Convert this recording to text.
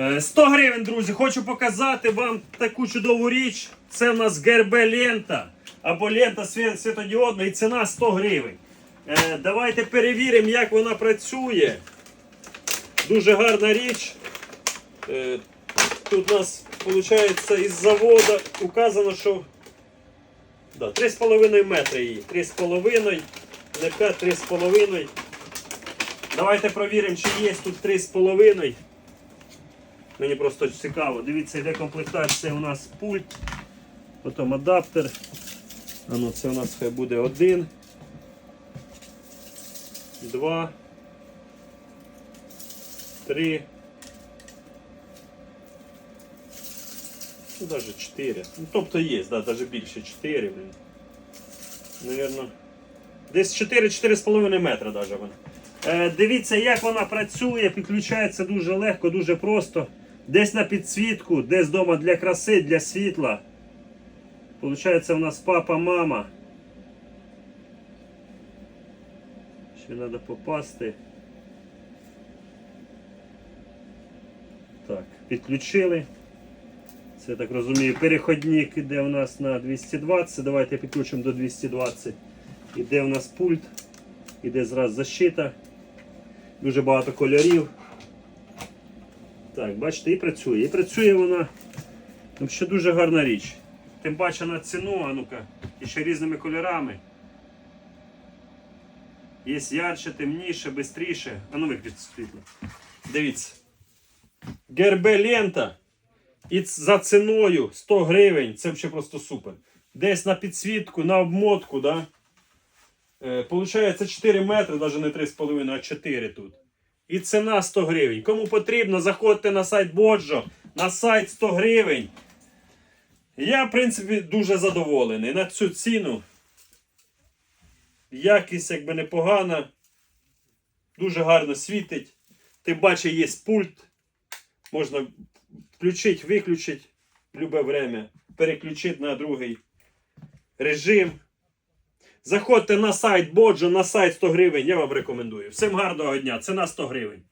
Е, 100 гривень, друзі, хочу показати вам таку чудову річ. Це в нас ГРБ лента або лента світ- світодіодна і ціна 100 гривень. Е, Давайте перевіримо, як вона працює. Дуже гарна річ. Е, Тут у нас виходить із заводу указано, що да, 3,5 метри її. 3,5, не 5, 3,5. Давайте провіримо, чи є тут 3,5. Мені просто цікаво. Дивіться, йде комплектація у нас пульт, потім адаптер. А ну це у нас хай буде один. Два. Три. Ну, навіть 4. Ну, тобто є, да, навіть більше 4, блін. Наверно. Десь 4-4,5 метра даже вона. Е, дивіться, як вона працює, підключається дуже легко, дуже просто. Десь на підсвітку, десь вдома для краси, для світла. Получається, у нас папа, мама. Ще треба попасти. Так, підключили. Це я так розумію, переходник іде у нас на 220. Давайте підключимо до 220. Іде у нас пульт, іде зразу защита. Дуже багато кольорів. Так, бачите, і працює. І працює вона. Взагалі дуже гарна річ. Тим паче на ціну, а ну-ка, і ще різними кольорами. Є ярче, темніше, швидше. А ну виключіть світло. Дивіться. ГРБ лента. І за ціною 100 гривень. Це взагалі просто супер. Десь на підсвітку, на обмотку, да? Е, Получається 4 метри, навіть не 3,5, а 4 тут. І ціна 100 гривень. Кому потрібно, заходьте на сайт Боджо, на сайт 100 гривень. Я, в принципі, дуже задоволений. На цю ціну. Якість якби непогана. Дуже гарно світить. Тим паче є пульт. Можна включити, виключити в будь-яке время. Переключити на другий режим. Заходьте на сайт Боджо, на сайт 100 гривень. Я вам рекомендую. Всім гарного дня. Ціна 100 гривень.